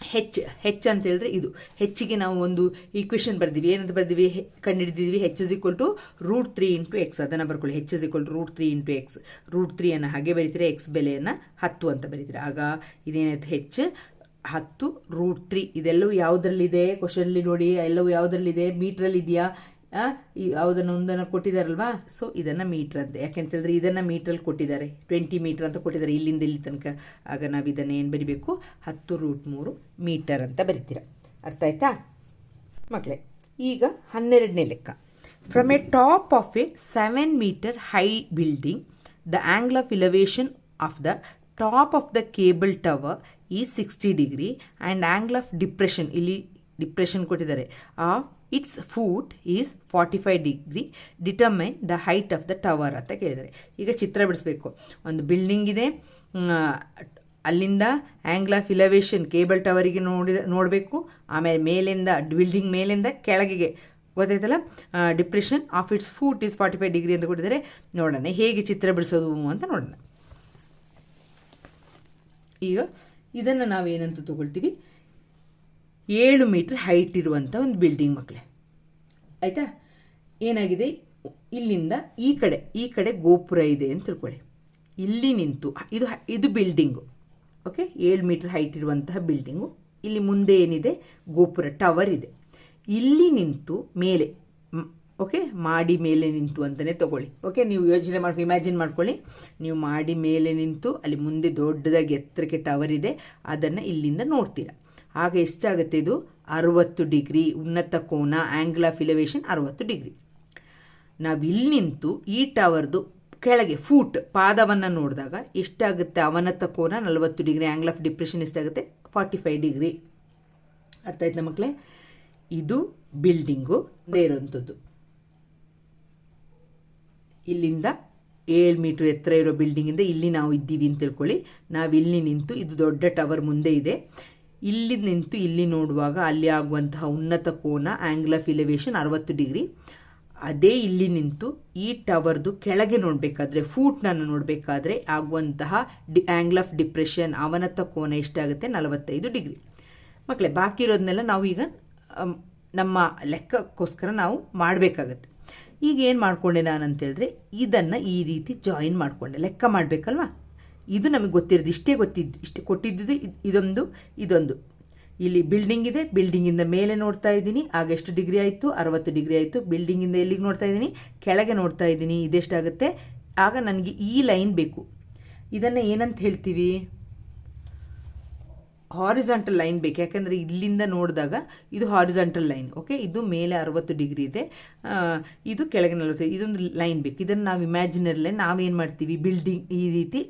ಹೆಚ್ ಹೆಚ್ ಅಂತ ಹೇಳಿದ್ರೆ ಇದು. ಹೆಚ್ಚಿಗೆ ನಾವು ಒಂದು ಈಕ್ವೇಷನ್ ಬರ್ದಿವಿ. ಏನಂತ ಬರ್ದಿವಿ? ಕಂಡುಹಿಡಿದಿದ್ವಿ H is equal to root three into x ಅದನ್ನು ಬರ್ಕೊಳ್ಳಿ. H is equal to root three into x root ತ್ರೀಯನ್ನು ಹಾಗೆ ಬರೀತೀರಾ? ಎಕ್ಸ್ ಬೆಲೆಯನ್ನು ಹತ್ತು ಅಂತ ಬರೀತೀರಾ? ಆಗ ಇದೇನಾಯ್ತು ಹೆಚ್ಚು ಹತ್ತು ರೂಟ್ ತ್ರೀ ಇದೆಲ್ಲವೂ ಯಾವುದರಲ್ಲಿದೆ? ಕ್ವಶನಲ್ಲಿ ನೋಡಿ. ಎಲ್ಲವೂ ಯಾವುದರಲ್ಲಿದೆ? ಮೀಟ್ರಲ್ಲಿ ಆ, ಈ ಯಾವುದನ್ನು ಒಂದನ್ನು ಕೊಟ್ಟಿದ್ದಾರಲ್ವಾ ಸೊ ಇದನ್ನು ಮೀಟ್ರ್ ಅಂತ. ಯಾಕೆಂತ ಹೇಳಿದ್ರೆ ಇದನ್ನು ಮೀಟ್ರಲ್ಲಿ ಕೊಟ್ಟಿದ್ದಾರೆ. ಟ್ವೆಂಟಿ ಮೀಟ್ರ್ ಅಂತ ಕೊಟ್ಟಿದ್ದಾರೆ. ಇಲ್ಲಿಂದ ಇಲ್ಲಿ ತನಕ ಆಗ ನಾವು ಇದನ್ನು ಏನು ಬರಿಬೇಕು? ಹತ್ತು ರೂಟ್ ಮೂರು ಮೀಟರ್ ಅಂತ ಬರಿತೀರ. ಅರ್ಥ ಆಯ್ತಾ? ಮಕ್ಕಳೇ ಈಗ ಹನ್ನೆರಡನೇ ಲೆಕ್ಕ. From a top of a seven metre high building the angle of elevation of the top of the cable tower ಈ sixty degree and angle of depression ಇಲ್ಲಿ ಡಿಪ್ರೆಷನ್ ಕೊಟ್ಟಿದ್ದಾರೆ. Of its foot is forty five degree determine the height of the tower ಅಂತ ಕೇಳಿದ್ದಾರೆ. ಈಗ ಚಿತ್ರ ಬಿಡಿಸ್ಬೇಕು. ಒಂದು building ಇದೆ. ಅಲ್ಲಿಂದ ಆ್ಯಂಗ್ಲ್ ಆಫ್ ಇಲವೇಷನ್ ಕೇಬಲ್ ಟವರಿಗೆ ನೋಡಿದ, ನೋಡಬೇಕು. ಆಮೇಲೆ ಮೇಲಿಂದ ಬಿಲ್ಡಿಂಗ್ ಮೇಲಿಂದ ಕೆಳಗೆ ಗೊತ್ತಾಯ್ತಲ್ಲ? Depression of its foot is forty five degree ಅಂತ ಕೊಟ್ಟಿದ್ದಾರೆ. ನೋಡೋಣ, ಹೇಗೆ ಚಿತ್ರ ಬಿಡಿಸೋದು ಅಂತ ನೋಡೋಣ. ಈಗ ಇದನ್ನು ನಾವೇನಂತ ತಗೊಳ್ತೀವಿ? ಏಳು ಮೀಟರ್ ಹೈಟ್ ಇರುವಂಥ ಒಂದು ಬಿಲ್ಡಿಂಗ್ ಮಕ್ಕಳೇ ಆಯಿತಾ? ಏನಾಗಿದೆ? ಇಲ್ಲಿಂದ ಈ ಕಡೆ ಈ ಕಡೆ ಗೋಪುರ ಇದೆ ಅಂತ ತಿಳ್ಕೊಳ್ಳಿ. ಇಲ್ಲಿ ನಿಂತು, ಇದು ಇದು ಬಿಲ್ಡಿಂಗು ಓಕೆ ಏಳು ಮೀಟರ್ ಹೈಟ್ ಇರುವಂತಹ ಬಿಲ್ಡಿಂಗು ಇಲ್ಲಿ ಮುಂದೆ ಏನಿದೆ? ಗೋಪುರ ಟವರ್ ಇದೆ. ಇಲ್ಲಿ ನಿಂತು ಮೇಲೆ ಓಕೆ ಮಾಡಿ ಮೇಲೆ ನಿಂತು ಅಂತಲೇ ತಗೊಳ್ಳಿ. ಓಕೆ ನೀವು ಯೋಚನೆ ಮಾಡ್ಕೊ ಇಮ್ಯಾಜಿನ್ ಮಾಡ್ಕೊಳ್ಳಿ. ನೀವು ಮಾಡಿ ಮೇಲೆ ನಿಂತು, ಅಲ್ಲಿ ಮುಂದೆ ದೊಡ್ಡದಾಗಿ ಎತ್ತರಕ್ಕೆ ಟವರ್ ಇದೆ. ಅದನ್ನು ಇಲ್ಲಿಂದ ನೋಡ್ತೀರಾ. ಆಗ ಎಷ್ಟಾಗುತ್ತೆ ಇದು? ಅರುವತ್ತು ಡಿಗ್ರಿ, ಉನ್ನತ ಕೋನ ಆ್ಯಂಗಲ್ ಆಫ್ ಇಲಿವೇಷನ್ ಅರುವತ್ತು ಡಿಗ್ರಿ. ನಾವು ಇಲ್ಲಿ ನಿಂತು ಈ ಟವರ್ದು ಕೆಳಗೆ ಫೂಟ್ ಪಾದವನ್ನು ನೋಡಿದಾಗ ಎಷ್ಟಾಗುತ್ತೆ? ಅವನತ ಕೋನ ನಲವತ್ತು ಡಿಗ್ರಿ ಆ್ಯಂಗಲ್ ಆಫ್ ಡಿಪ್ರೆಷನ್ ಎಷ್ಟಾಗುತ್ತೆ? Forty five degree. ಅರ್ಥ ಆಯ್ತಾ ಮಕ್ಕಳೇ ಇದು ಬಿಲ್ಡಿಂಗು ಇದೇ ಇರೋಂಥದ್ದು ಇಲ್ಲಿಂದ ಏಳು ಮೀಟ್ರ್ ಎತ್ತರ ಇರೋ ಬಿಲ್ಡಿಂಗಿಂದ ಇಲ್ಲಿ ನಾವು ಇದ್ದೀವಿ ಅಂತ ತಿಳ್ಕೊಳ್ಳಿ. ನಾವು ಇಲ್ಲಿ ನಿಂತು, ಇದು ದೊಡ್ಡ ಟವರ್ ಮುಂದೆ ಇದೆ. ಇಲ್ಲಿ ನಿಂತು, ಇಲ್ಲಿ ನೋಡುವಾಗ ಅಲ್ಲಿ ಆಗುವಂತಹ ಉನ್ನತ ಕೋನ ಆಂಗಲ್ ಆಫ್ ಇಲಿವೇಷನ್ ಅರವತ್ತು ಡಿಗ್ರಿ. ಅದೇ ಇಲ್ಲಿ ನಿಂತು, ಈ ಟವರ್ದು ಕೆಳಗೆ ನೋಡಬೇಕಾದ್ರೆ ಫೂಟ್ನನ್ನು ನೋಡಬೇಕಾದ್ರೆ ಆಗುವಂತಹ ಡಿ ಆ್ಯಂಗಲ್ ಆಫ್ ಡಿಪ್ರೆಷನ್ ಅವನತ ಕೋನ ಎಷ್ಟಾಗುತ್ತೆ? ನಲವತ್ತೈದು ಡಿಗ್ರಿ. ಮಕ್ಕಳೇ ಬಾಕಿ ಇರೋದನ್ನೆಲ್ಲ ನಾವು ಈಗ ನಮ್ಮ ಲೆಕ್ಕಕ್ಕೋಸ್ಕರ ನಾವು ಮಾಡಬೇಕಾಗತ್ತೆ. ಈಗ ಏನು ಮಾಡಿಕೊಂಡೆ ನಾನು ಅಂತೇಳಿದ್ರೆ ಇದನ್ನು ಈ ರೀತಿ ಜಾಯಿನ್ ಮಾಡಿಕೊಂಡೆ. ಲೆಕ್ಕ ಮಾಡಬೇಕಲ್ವಾ? ಇದು ನಮಗೆ ಗೊತ್ತಿರೋದು. ಇಷ್ಟೇ ಗೊತ್ತಿದ್ದು ಇಷ್ಟೇ ಕೊಟ್ಟಿದ್ದು ಇದೊಂದು ಇದೊಂದು. ಇಲ್ಲಿ ಬಿಲ್ಡಿಂಗ್ ಇದೆ. ಬಿಲ್ಡಿಂಗಿಂದ ಮೇಲೆ ನೋಡ್ತಾ ಇದ್ದೀನಿ. ಆಗ ಎಷ್ಟು ಡಿಗ್ರಿ ಆಯಿತು? ಅರವತ್ತು ಡಿಗ್ರಿ ಆಯಿತು. ಬಿಲ್ಡಿಂಗಿಂದ ಎಲ್ಲಿಗೆ ನೋಡ್ತಾ ಇದ್ದೀನಿ? ಕೆಳಗೆ ನೋಡ್ತಾ ಇದ್ದೀನಿ. ಇದೆಷ್ಟಾಗುತ್ತೆ? ಆಗ ನನಗೆ ಈ ಲೈನ್ ಬೇಕು. ಇದನ್ನು ಏನಂತ ಹೇಳ್ತೀವಿ? ಹಾರಿಜಾಂಟಲ್ ಲೈನ್ ಬೇಕು. ಯಾಕಂದರೆ ಇಲ್ಲಿಂದ ನೋಡಿದಾಗ ಇದು ಹಾರಿಜಾಂಟಲ್ ಲೈನ್ ಓಕೆ ಇದು ಮೇಲೆ ಅರವತ್ತು ಡಿಗ್ರಿ ಇದೆ. ಇದು ಕೆಳಗೆ ನಲವತ್ತೈದು ಇದೊಂದು ಲೈನ್ ಬೇಕು. ಇದನ್ನು ನಾವು ಇಮ್ಯಾಜಿನರಿ ಲೈನ್ ನಾವೇನು ಮಾಡ್ತೀವಿ? ಬಿಲ್ಡಿಂಗ್ ಈ ರೀತಿ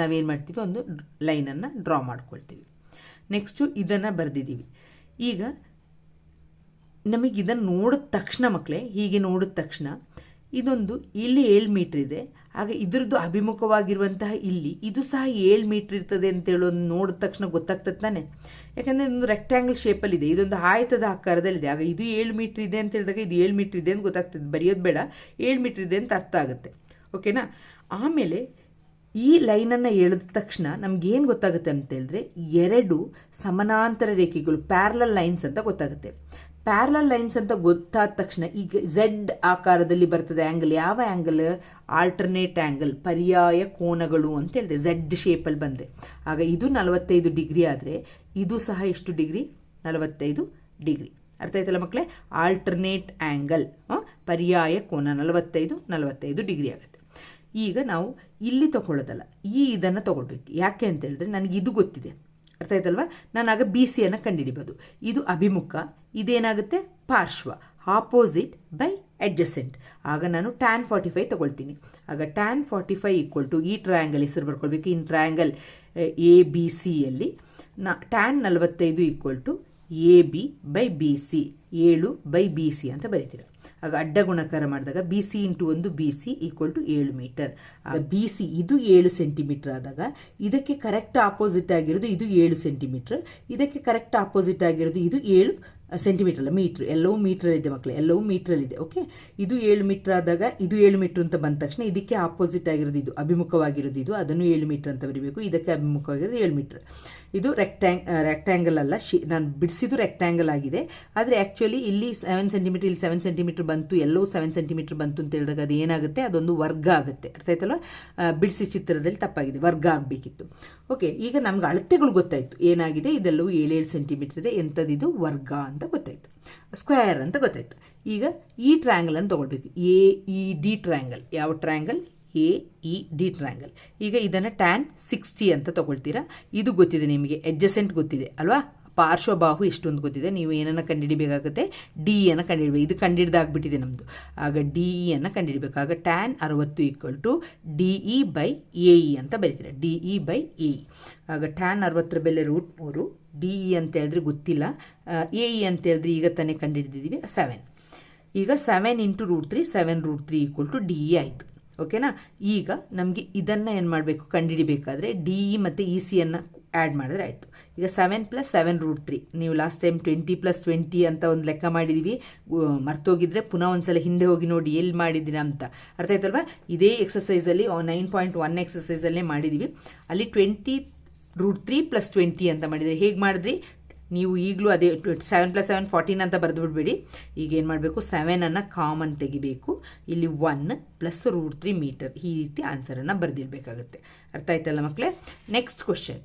ನಾವೇನು ಮಾಡ್ತೀವಿ? ಒಂದು ಲೈನನ್ನು ಡ್ರಾ ಮಾಡ್ಕೊಳ್ತೀವಿ. ನೆಕ್ಸ್ಟು ಇದನ್ನು ಬರೆದಿದ್ದೀವಿ. ಈಗ ನಮಗೆ ಇದನ್ನು ನೋಡಿದ ತಕ್ಷಣ ಮಕ್ಕಳೇ ಹೀಗೆ ನೋಡಿದ ತಕ್ಷಣ, ಇದೊಂದು ಇಲ್ಲಿ ಏಳು ಮೀಟ್ರ್ ಇದೆ. ಆಗ ಇದರದ್ದು ಅಭಿಮುಖವಾಗಿರುವಂತಹ ಇಲ್ಲಿ, ಇದು ಸಹ ಏಳು ಮೀಟ್ರ್ ಇರ್ತದೆ ಅಂತ ಹೇಳೋದು ನೋಡಿದ ತಕ್ಷಣ ಗೊತ್ತಾಗ್ತದೆ ತಾನೆ. ಯಾಕಂದರೆ ಇದೊಂದು ರೆಕ್ಟ್ಯಾಂಗಲ್ ಶೇಪಲ್ಲಿದೆ ಇದೊಂದು ಆಯತದ ಆಕಾರದಲ್ಲಿದೆ. ಆಗ ಇದು ಏಳು ಮೀಟ್ರ್ ಇದೆ ಅಂತ ಹೇಳಿದಾಗ ಇದು ಏಳು ಮೀಟ್ರ್ ಇದೆ ಅಂತ ಗೊತ್ತಾಗ್ತದೆ. ಬರೆಯೋದು ಬೇಡ, ಏಳು ಮೀಟ್ರ್ ಇದೆ ಅಂತ ಅರ್ಥ ಆಗುತ್ತೆ. ಓಕೆನಾ ಆಮೇಲೆ ಈ ಲೈನನ್ನು ಎಳೆದ ತಕ್ಷಣ ನಮಗೇನು ಗೊತ್ತಾಗುತ್ತೆ ಅಂತ ಹೇಳಿದ್ರೆ ಎರಡು ಸಮಾನಾಂತರ ರೇಖೆಗಳು ಪ್ಯಾರಲಲ್ ಲೈನ್ಸ್ ಅಂತ ಗೊತ್ತಾಗುತ್ತೆ. ಪ್ಯಾರಲಲ್ ಲೈನ್ಸ್ ಅಂತ ಗೊತ್ತಾದ ತಕ್ಷಣ ಈಗ ಝೆಡ್ ಆಕಾರದಲ್ಲಿ ಬರ್ತದೆ ಆ್ಯಂಗಲ್ ಯಾವ ಆ್ಯಂಗಲ್ ಆಲ್ಟರ್ನೇಟ್ ಆ್ಯಂಗಲ್ ಪರ್ಯಾಯ ಕೋನಗಳು ಅಂತ ಹೇಳಿದೆ. ಝೆಡ್ ಶೇಪಲ್ಲಿ ಬಂದರೆ. ಆಗ ಇದು ನಲವತ್ತೈದು ಡಿಗ್ರಿ ಆದರೆ ಇದು ಸಹ ಎಷ್ಟು ಡಿಗ್ರಿ? ನಲವತ್ತೈದು ಡಿಗ್ರಿ. ಅರ್ಥ ಆಯ್ತಲ್ಲ ಮಕ್ಕಳೇ ಆಲ್ಟರ್ನೇಟ್ ಆ್ಯಂಗಲ್ ಪರ್ಯಾಯ ಕೋನ ನಲವತ್ತೈದು ನಲವತ್ತೈದು ಡಿಗ್ರಿ ಆಗುತ್ತೆ. ಈಗ ನಾವು ಇಲ್ಲಿ ತಗೊಳ್ಳೋದಲ್ಲ. ಈ ಇದನ್ನು ತಗೊಳ್ಬೇಕು. ಯಾಕೆ ಅಂತ ಹೇಳಿದ್ರೆ ನನಗೆ ಇದು ಗೊತ್ತಿದೆ. ಅರ್ಥ ಆಯ್ತಲ್ವಾ? ನಾನು ಆಗ ಬಿ ಸಿಯನ್ನು ಕಂಡುಹಿಡಿಬೋದು ಇದು ಅಭಿಮುಖ, ಇದೇನಾಗುತ್ತೆ? ಪಾರ್ಶ್ವ ಆಪೋಸಿಟ್ ಬೈ ಅಡ್ಜಸೆಂಟ್ ಆಗ ನಾನು ಟ್ಯಾನ್ ಫಾರ್ಟಿ ಫೈವ್ ತಗೊಳ್ತೀನಿ. ಆಗ tan forty five equal to ಈ ಟ್ರಯಾಂಗಲ್ ಹೆಸರು ಬರ್ಕೊಳ್ಬೇಕು. ಇನ್ ಟ್ರಯಾಂಗಲ್ ಎ ಬಿ ಸಿಯಲ್ಲಿ ನಾ ಟ್ಯಾನ್ ನಲವತ್ತೈದು equal to A B by B C ಏಳು ಬೈ ಬಿ ಸಿ ಅಂತ ಬರೀತೀರ. ಆಗ ಅಡ್ಡ ಗುಣಕಾರ ಮಾಡಿದಾಗ ಬಿ ಸಿ ಇಂಟು ಒಂದು ಬಿ ಸಿ ಈಕ್ವಲ್ ಟು ಏಳು ಮೀಟರ್ ಬಿ ಸಿ ಇದು ಏಳು ಸೆಂಟಿಮೀಟರ್ ಆದಾಗ ಇದಕ್ಕೆ ಕರೆಕ್ಟ್ ಆಪೋಸಿಟ್ ಆಗಿರೋದು ಇದು ಏಳು ಸೆಂಟಿಮೀಟರ್ ಇದಕ್ಕೆ ಕರೆಕ್ಟ್ ಆಪೋಸಿಟ್ ಆಗಿರೋದು ಇದು ಏಳು ಸೆಂಟಿಮೀಟರ್ ಅಲ್ಲ ಮೀಟ್ರ್ ಎಲ್ಲವೂ ಮೀಟ್ರಲ್ಲಿದೆ ಮಕ್ಕಳು ಎಲ್ಲವೂ ಮೀಟ್ರಲ್ಲಿದೆ ಓಕೆ ಇದು ಏಳು ಮೀಟ್ರ್ ಆದಾಗ ಇದು ಏಳು ಮೀಟ್ರ್ ಅಂತ ಬಂದ ತಕ್ಷಣ ಇದಕ್ಕೆ ಆಪೋಸಿಟ್ ಆಗಿರೋದು ಇದು ಅಭಿಮುಖವಾಗಿರೋದು ಇದು ಅದನ್ನು ಏಳು ಮೀಟ್ರ್ ಅಂತ ಬರೀಬೇಕು ಇದಕ್ಕೆ ಅಭಿಮುಖವಾಗಿರೋದು ಏಳು ಮೀಟ್ರ್ ಇದು ರೆಕ್ಟ್ಯಾಂಗ್ ರೆಕ್ಟ್ಯಾಂಗಲ್ ಅಲ್ಲ, ಶಿ, ನಾನು ಬಿಡಿಸಿದ್ದು ರೆಕ್ಟ್ಯಾಂಗಲ್ ಆಗಿದೆ. ಆದರೆ ಆ್ಯಕ್ಚುಲಿ ಇಲ್ಲಿ ಸೆವೆನ್ ಸೆಂಟಿಮೀಟರ್ ಇಲ್ಲಿ ಸೆವೆನ್ ಸೆಂಟಿಮೀಟರ್ ಬಂತು ಎಲ್ಲವೂ ಸೆವೆನ್ ಸೆಂಟಿಮೀಟರ್ ಬಂತು ಅಂತ ಹೇಳಿದಾಗ ಅದು ಏನಾಗುತ್ತೆ? ಅದೊಂದು ವರ್ಗ ಆಗುತ್ತೆ. ಅರ್ಥ ಆಯ್ತಲ್ಲ ಬಿಡಿಸಿ ಚಿತ್ರದಲ್ಲಿ ತಪ್ಪಾಗಿದೆ. ವರ್ಗ ಆಗಬೇಕಿತ್ತು. ಓಕೆ ಈಗ ನಮ್ಗೆ ಅಳತೆಗಳು ಗೊತ್ತಾಯಿತು. ಏನಾಗಿದೆ? ಇದೆಲ್ಲವೂ ಏಳೇಳು ಸೆಂಟಿಮೀಟರ್ ಇದೆ. ಎಂಥದ್ದು ವರ್ಗ ಅಂತ ಗೊತ್ತಾಯಿತು. ಸ್ಕ್ವೇರ್ ಅಂತ ಗೊತ್ತಾಯಿತು. ಈಗ ಈ ಟ್ರಯಾಂಗಲ್ ಅನ್ನು ತಗೊಳ್ಬೇಕು. ಎ ಇ ಡಿ ಟ್ರಯಾಂಗಲ್ ಯಾವ triangle A E D triangle ಈಗ ಇದನ್ನು ಟ್ಯಾನ್ ಸಿಕ್ಸ್ಟಿ ಅಂತ ತಗೊಳ್ತೀರಾ? ಇದು ಗೊತ್ತಿದೆ ನಿಮಗೆ ಎಡ್ಜಸೆಂಟ್ ಗೊತ್ತಿದೆ, ಅಲ್ವಾ? ಪಾರ್ಶ್ವಬಾಹು ಎಷ್ಟೊಂದು ಗೊತ್ತಿದೆ, ನೀವು ಏನನ್ನು ಕಂಡುಹಿಡಿಬೇಕಾಗುತ್ತೆ? ಡಿ ಅನ್ನು ಕಂಡುಹಿಡಬೇಕು. ಇದು ಕಂಡುಹಿಡ್ದಾಗ್ಬಿಟ್ಟಿದೆ ನಮ್ಮದು ಆಗ ಡಿ ಇ ಅನ್ನು ಕಂಡುಹಿಡಬೇಕು. ಆಗ ಟ್ಯಾನ್ ಅರವತ್ತು equal to D E by A E ಅಂತ ಬರೀತೀರ? D E by A E ಆಗ ಟ್ಯಾನ್ ಅರವತ್ತರ ಬೆಲೆ ರೂಟ್ ಮೂರು ಡಿ ಇ ಅಂತ ಹೇಳಿದ್ರೆ ಗೊತ್ತಿಲ್ಲ. ಎ ಇ ಅಂತ ಹೇಳಿದ್ರೆ ಈಗ ತಾನೇ ಕಂಡುಹಿಡಿದಿದ್ದೀವಿ. ಸೆವೆನ್ ಈಗ seven into root three seven root three equal to D E ಆಯಿತು. ಓಕೆನಾ? ಈಗ ನಮಗೆ ಇದನ್ನು ಏನು ಮಾಡಬೇಕು? ಕಂಡುಹಿಡಿಬೇಕಾದ್ರೆ ಡಿ ಇ ಮತ್ತು ಇ ಸಿಯನ್ನು ಆ್ಯಡ್ ಮಾಡಿದ್ರೆ ಆಯಿತು. ಈಗ seven plus seven root three ನೀವು last time twenty plus twenty ಅಂತ ಒಂದು ಲೆಕ್ಕ ಮಾಡಿದ್ದೀವಿ ಮರ್ತೋಗಿದ್ರೆ ಪುನಃ ಒಂದ್ಸಲ ಹಿಂದೆ ಹೋಗಿ ನೋಡಿ ಎಲ್ಲಿ ಮಾಡಿದ್ದೀರಾ ಅಂತ. ಅರ್ಥ ಆಯ್ತಲ್ವಾ? ಇದೇ ಎಕ್ಸಸೈಸಲ್ಲಿ ನೈನ್ ಪಾಯಿಂಟ್ ಒನ್ ಎಕ್ಸಸೈಸಲ್ಲೇ ಮಾಡಿದ್ದೀವಿ ಅಲ್ಲಿ twenty root three plus twenty ಅಂತ ಮಾಡಿದರೆ ಹೇಗೆ ಮಾಡಿದ್ರಿ? ನೀವು ಈಗಲೂ ಅದೇ ಸೆವೆನ್ ಪ್ಲಸ್ ಸೆವೆನ್ ಫಾರ್ಟೀನ್ ಅಂತ ಬರೆದು ಬಿಡಬೇಡಿ ಈಗ ಏನು ಮಾಡಬೇಕು? ಸೆವೆನನ್ನು ಕಾಮನ್ ತೆಗಿಬೇಕು. ಇಲ್ಲಿ one plus root three metre ಈ ರೀತಿ ಆನ್ಸರನ್ನು ಬರೆದಿರಬೇಕಾಗುತ್ತೆ. ಅರ್ಥ ಆಯ್ತಲ್ಲ ಮಕ್ಕಳೇ ನೆಕ್ಸ್ಟ್ ಕ್ವಶನ್